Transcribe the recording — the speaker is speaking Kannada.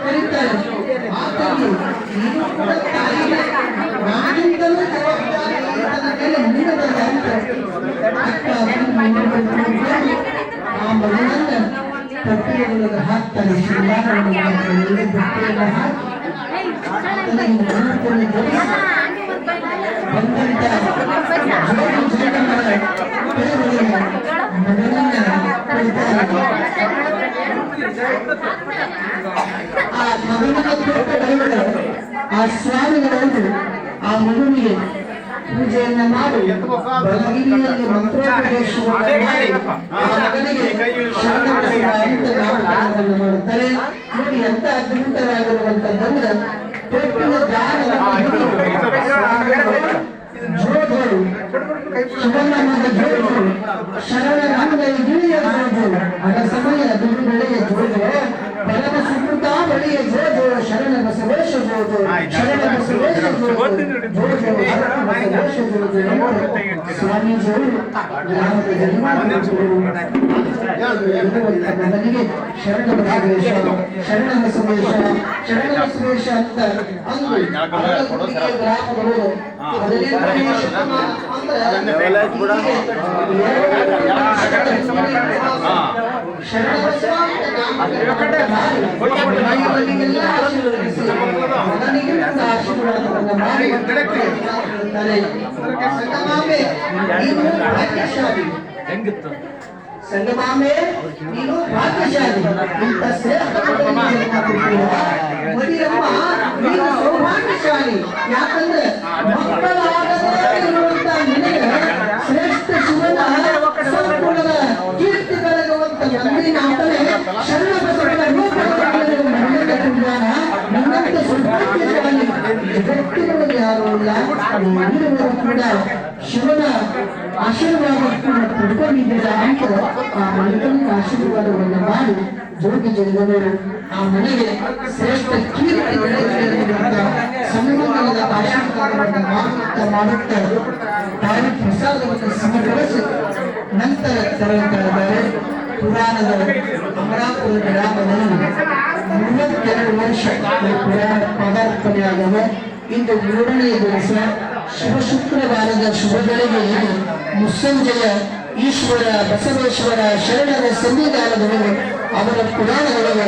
ಕರೀತಾರೆ ಆತನಿಗೆ ನೀನು ಕೂಡ ತಾಯಿಯೇ. ನಾನಿಂದಲೂ ಜವಾಬ್ದಾರಿ ಮೇಲೆ ಅಂತ ಅಕ್ಕ ಆ ಬಟ್ಟೆಯನ್ನು ಹಾಕಿ ಮನಸ್ಸನ್ನು ಬಂದಂತ ಆ ಮಗನಿಗೆ ಕೊಟ್ಟ ಆ ಸ್ವಾಮಿಗಳನ್ನು ಆ ಮಗುವಿಗೆ ಪೂಜೆಯನ್ನ ಮಾಡಿ ಬಲಗಿರಿಯಲ್ಲಿ ಮಂತ್ರೋಪದೇಶವನ್ನು ಮಾಡಿ ಆ ಮಗನಿಗೆ ಶರಣಬಸವ ಅಂತ ಮಾಡುತ್ತಾರೆ ನೋಡಿ ಎಂತ ಅದ್ಭುತವಾಗಿರುವಂತಂದ್ರೆ ತೊಟ್ಟಿನ ದಾನದ ಜೋಗಳು ಶಿವಣ್ಣನ ಜೋಗಳು ಶರಣ ನಾಮದ ಗಿಳಿಯ ಬಳಿಯ ಶರಣ ಬಸವೇಶ ಜೋಜು ಶರಣ ಬಸವೇಶ ಸ್ವಾಮೀಜಿಯವರು ಗ್ರಾಮದ ಜನಮಾನವರು ನನಗೆ ಶರಣ ಬಸವೇಶ ಶರಣ ಬಸವೇಶ ಶರಣ ಬಸವೇಶ ಅಂತ ಅಂದು ಅರವತ್ತು ಗ್ರಾಮಗಳು ಹದಿನೆಂಟನೇ ಶತಮಾನ ಅಂದ್ರೆ ಶರಣ ಬಸವ ಹೇಳ್ತಾರೆ ಸಂಗಮಾಂಬೆ ನೀನು ಭಾಗ್ಯಶಾಲಿ ನೀನು ಸೌಭಾಗ್ಯಶಾಲಿ ಯಾಕಂದ್ರೆ ಮಕ್ಕಳಾಗದೇ ಶ್ರೇಷ್ಠ ಶಿವನ ಕೀರ್ತಿ ಬೆಳಗುವಂತ ಮಂದಿರ ಅಂತಲೇ ಶರಣ ಸೌಭಾಗ್ಯಶಾಲಿ ಜಗತ್ತಿನೊಳಗೆ ಯಾರು ಇಲ್ಲ ಕೂಡ ಶಿವನ ಆಶೀರ್ವಾದ ಕೂಡ ಪಡ್ಕೊಂಡಿದ್ದೀರಾ ಅಂತ ಆ ಮನೆಗಳಿಗೆ ಆಶೀರ್ವಾದವನ್ನು ಮಾಡಿ ಜೋಗಿ ಜನರು ಆ ಮನೆಗೆ ಶ್ರೇಷ್ಠ ಕೀರ್ತಿ ಸಂಗಮದ ಆಶೀರ್ವಾದವನ್ನು ಮಾಡುತ್ತಾ ಮಾಡುತ್ತಾ ತಾಯಿ ಪ್ರಸಾದವನ್ನು ಸಮರ್ಪಿಸಿ ನಂತರ ತೆರಳುತ್ತಾ ಇದ್ದಾರೆ ಪುರಾಣದ ಅಮರಾಪುರ ಗ್ರಾಮದಲ್ಲಿ ವರ್ಷ ಈ ಪುರಾಣ ಪದಾರ್ಪಣೆಯಾಗವೆ ಇಂದು ಮೂರನೆಯ ದಿವಸ ಶುಭ ಶುಕ್ರವಾರದ ಶುಭಗಳಿಗೆ ಮುಸ್ಸಂಜೆಯ ಈಶ್ವರ ಬಸವೇಶ್ವರ ಶರಣರ ಸನ್ನಿಧಾನದೊಳಗೆ ಅವರ ಪುರಾಣದೊಳಗೆ